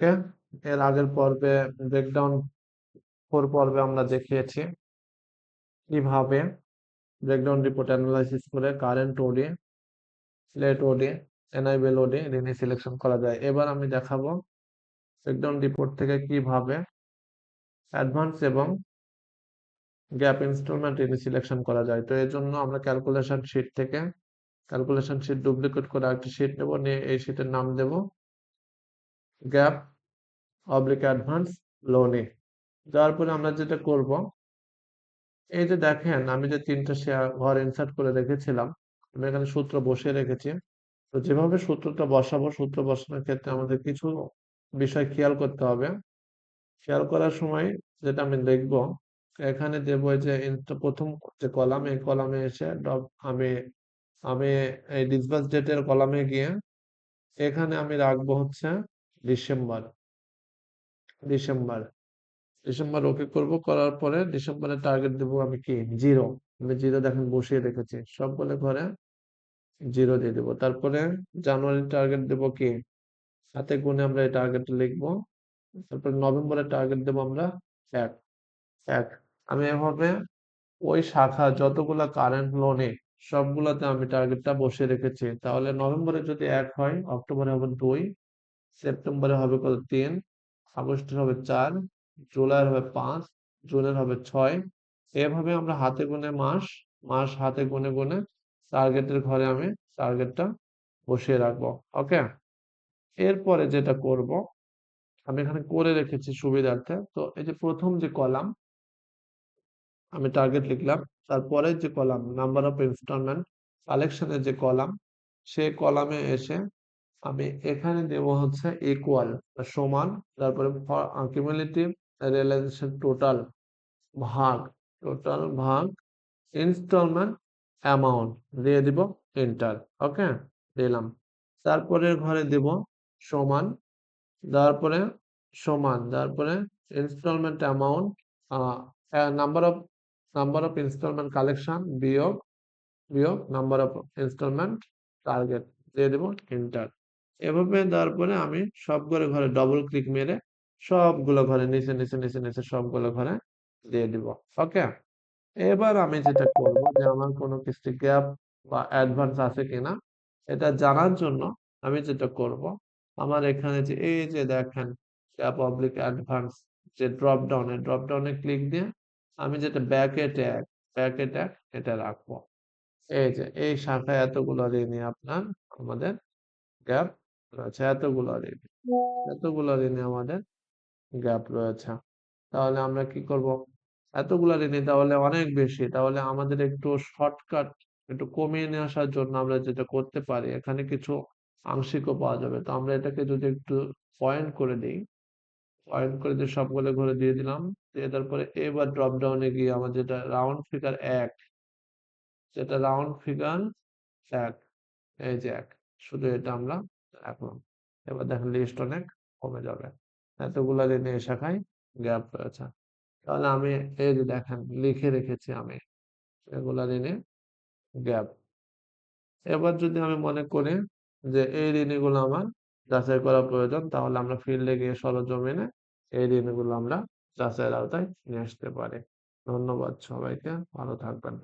ওকে এর আগের পর্বে ব্রেকডাউন ফোর পর্বে আমরা দেখিয়েছি। কীভাবে? ব্রেকডাউন রিপোর্ট অ্যানালাইসিস করে current OD slate OD enable OD Rini selection করা যায়। এবার আমি দেখাবো ব্রেকডাউন রিপোর্ট থেকে কীভাবে অ্যাডভান্স এবং গ্যাপ ইনস্টলমেন্ট রিনি সিলেকশন করা যায়। তো এর জন্য আমরা ক্যালকুলেশন শিট থেকে ক্যালকুলেশন শিট ডুপ্লিকেট করে একটা শিট নেব, নিয়ে এই শিটের নাম দেব গ্যাপ অবলিক অ্যাডভান্স লোনে যাওয়ার পরে আমরা যেটা করব, এই যে দেখেন, আমি যে তিনটা শেয়ার ঘর ইনসার্ট করে রেখেছিলাম, আমি এখানে সূত্র বসিয়ে রেখেছি। তো যেভাবে সূত্রটা বসাবো, সূত্র বসানোর ক্ষেত্রে আমাদের কিছু বিষয় খেয়াল করতে হবে। খেয়াল করার সময় যেটা আমি দেখব, এখানে দেবো যে প্রথম যে কলাম এই কলামে এসে আমি আমি এই ডিসবার্স ডেটের কলামে গিয়ে, এখানে আমি রাখব হচ্ছে ডিসেম্বর। ডিসেম্বর। ডিসেম্বর ওকে করব, করার পরে ডিসেম্বরের টার্গেট দেবো আমি কি? জিরো আমি জিরো দেখেন বসিয়ে রেখেছি। সব বলে ঘরে জিরো দিয়ে দেবো। তারপরে জানুয়ারির টার্গেট দেবো কি? সাথে গুণে আমরা এই টার্গেট লিখব। তারপরে নভেম্বরের টার্গেট দেবো আমরা এক। এক। আমি এভাবে ওই শাখা যতগুলা কারেন্ট লোনে সবগুলোতে আমি টার্গেটটা বসিয়ে রেখেছি। তাহলে নভেম্বরে যদি এক হয়, অক্টোবরে হবে দুই। সেপ্টেম্বরে হবে কত? তিন। আগস্টের হবে চার। জুলাইয়ের হবে পাঁচ। জুনের হবে ছয়। এভাবে আমরা হাতে গুনে মাস মাস হাতে গুনে গুনে টার্গেটের ঘরে আমি টার্গেটটা বসিয়ে রাখব। ওকে? এরপরে যেটা করব, আমি এখানে করে রেখেছি সুবিধার্থে। তো এই যে প্রথম যে কলাম, আমি টার্গেট লিখলাম। তারপরে যে কলাম নাম্বার অফ ইনস্টলমেন্ট কালেকশনের যে কলাম সে কলামে এসে আমি এখানে দেব হচ্ছে ইকুয়াল সমান, তারপরে কিউমুলেটিভ রিয়েলাইজেশন টোটাল ভাগ টোটাল ভাগ ইনস্টলমেন্ট অ্যামাউন্ট দিয়ে দিব এন্টার ওকে দিলাম। তারপরে ঘরে দেব সমান, তারপরে সমান, তারপরে instalment amount number of number of instalment collection বিয়োগ বিয়োগ নাম্বার অফ ইনস্টলমেন্ট টার্গেট দিয়ে দেব এন্টার এভাবে দেওয়ার পরে আমি সবগুলো ঘরে ডবল ক্লিক মেরে সবগুলো ঘরে নিচে নিচে নিচে নিচে সবগুলো ঘরে দিয়ে দিব। ওকে এবার আমি যেটা করব যে আমার কোনো কিছু গ্যাপ বা অ্যাডভান্স আছে কিনা, এটা জানার জন্য আমি যেটা করব, আমার এখানে যে এই যে দেখেন গ্যাপ অবলিক অ্যাডভান্স যে ড্রপ ডাউনে ড্রপ ডাউনে ক্লিক দিয়ে আমি যেটা ব্যাকে ট্যাগ ব্যাকে ট্যাগ এটা রাখব। এই যে, এই শাখায় এতগুলো ঋণী আপনার, আমাদের গ্যাপ রয়েছে। এতগুলো ঋণ, এতগুলো ঋণে আমাদের গ্যাপ রয়েছে। তাহলে আমরা কি করব? এতগুলো ঋণী তাহলে অনেক বেশি। তাহলে আমাদের একটু শর্টকাট একটু কমিয়ে নিয়ে আসার জন্য আমরা যেটা করতে পারি, এখানে কিছু আংশিকও পাওয়া যাবে। তো আমরা এটাকে যদি একটু পয়েন্ট করে দিই পয়েন্ট করে দিয়ে সবগুলো ঘরে দিয়ে দিলাম। দিয়ে তারপরে এবার ড্রপ ডাউনে গিয়ে আমার যেটা রাউন্ড ফিগার এক, যেটা রাউন্ড ফিগার এক, এই যে এক। শুধু এটা আমরা রাখলাম এবার দেখেন লিস্ট অনেক কমে যাবে। এতগুলা ঋণে শাখায় গ্যাপ রয়েছে। তাহলে আমি এই যে দেখেন, লিখে রেখেছি আমি এগুলা ঋণে গ্যাপ এবার যদি আমি মনে করি যে এই ঋণগুলো আমার যাচাই করা প্রয়োজন, তাহলে আমরা ফিল্ডে গিয়ে সরজমিনে এই ঋণগুলো আমরা যাচাইয়ের আওতায় নিয়ে আসতে পারি। ধন্যবাদ সবাইকে, ভালো থাকবেন।